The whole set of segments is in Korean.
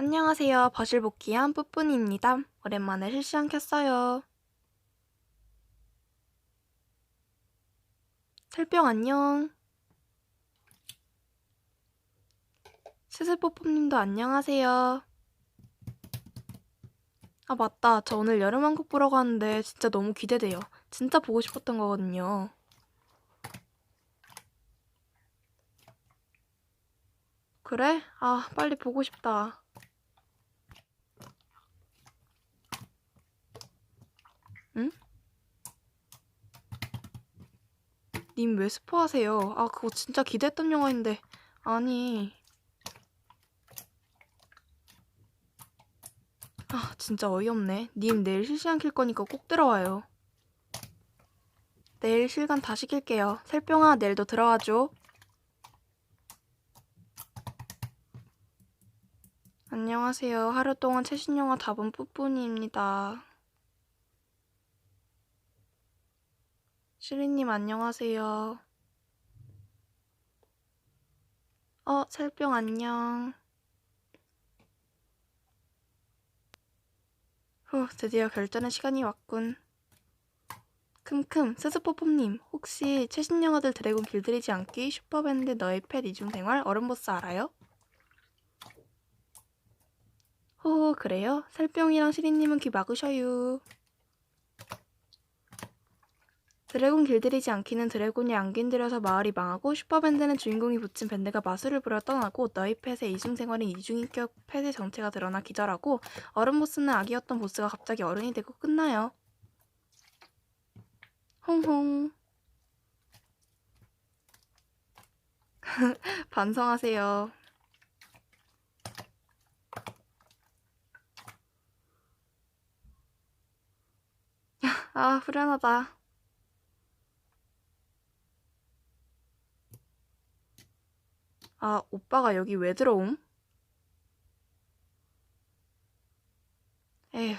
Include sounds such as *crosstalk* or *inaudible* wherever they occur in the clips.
안녕하세요. 버실 복귀한 뿌뿌니입니다. 오랜만에 실시간 켰어요. 설병 안녕. 스스뽀뽀님도 안녕하세요. 아 맞다. 저 오늘 여름왕국 보러 가는데 진짜 너무 기대돼요. 진짜 보고 싶었던 거거든요. 그래? 아 빨리 보고 싶다. 응? 님 왜 스포하세요? 아 그거 진짜 기대했던 영화인데. 아니. 아 진짜 어이없네. 님 내일 실시간 킬 거니까 꼭 들어와요. 내일 실간 다시 킬게요. 설병아 내일도 들어와줘. 안녕하세요. 하루 동안 최신 영화 다본 뿌뿌니입니다 시리님 안녕하세요. 어, 설병 안녕. 후, 드디어 결전의 시간이 왔군. 큼큼, 스스뽀뽀님, 혹시 최신 영화들 드래곤 길들이지 않기, 슈퍼밴드 너의 펫 이중생활, 얼음보스 알아요? 호호, 그래요? 설병이랑 시리님은 귀 막으셔요. 드래곤 길들이지 않기는 드래곤이 안 긴들여서 마을이 망하고 슈퍼밴드는 주인공이 붙인 밴드가 마술을 부려 떠나고 너희 펫의 이중생활인 이중인격 펫의 정체가 드러나 기절하고 어른 보스는 아기였던 보스가 갑자기 어른이 되고 끝나요. 홍홍 *laughs* 반성하세요. *laughs* 아, 후련하다. 아, 오빠가 여기 왜 들어옴? 에휴.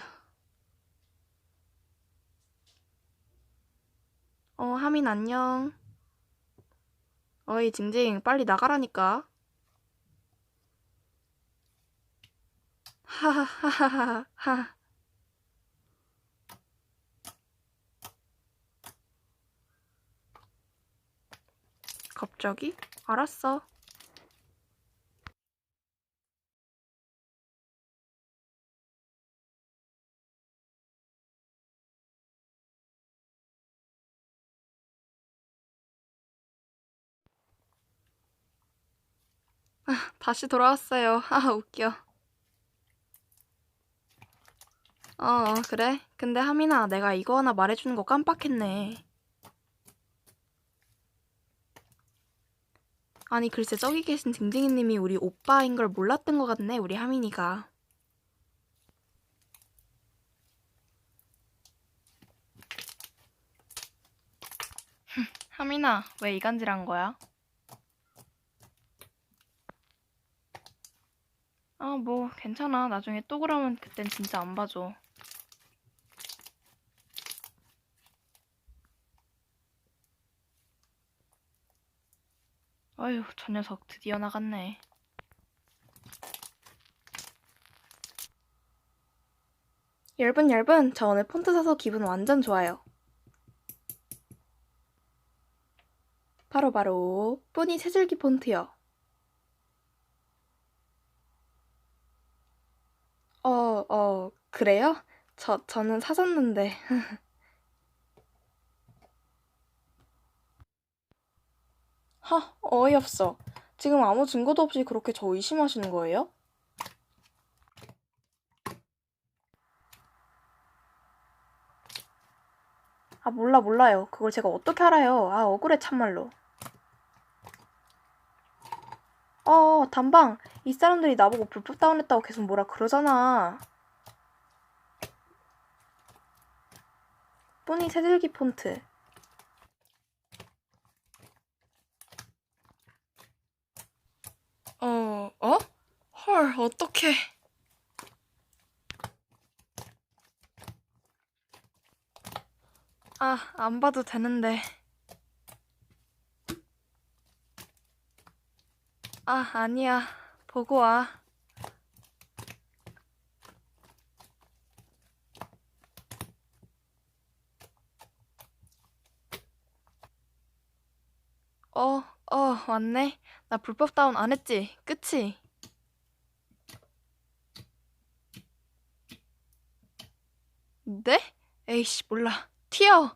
어, 하민 안녕. 어이, 징징, 빨리 나가라니까. 하하하하하. 갑자기? 알았어. 다시 돌아왔어요. 아, 웃겨. 어, 어, 그래? 근데 하민아, 내가 이거 하나 말해주는 거 깜빡했네. 아니, 글쎄, 저기 계신 징징이님이 우리 오빠인 걸 몰랐던 것 같네, 우리 하민이가. 하민아, 왜 이간질한 거야? 뭐, 괜찮아. 나중에 또 그러면 그땐 진짜 안 봐줘. 어휴, 저 녀석 드디어 나갔네. 여러분, 여러분, 저 오늘 폰트 사서 기분 완전 좋아요. 바로바로 바로 뿌니 세줄기 폰트요. 어, 어, 그래요? 저, 저는 사셨는데. *laughs* 하, 어이없어. 지금 아무 증거도 없이 그렇게 저 의심하시는 거예요? 아, 몰라, 몰라요. 그걸 제가 어떻게 알아요? 아, 억울해, 참말로. 어, 단방. 이 사람들이 나보고 불법 다운했다고 계속 뭐라 그러잖아. 뿌니 새들기 폰트. 어, 어? 헐, 어떡해. 아, 안 봐도 되는데. 아, 아니야. 보고 와. 어, 어, 왔네. 나 불법 다운 안 했지? 그치? 네? 에이씨, 몰라. 튀어!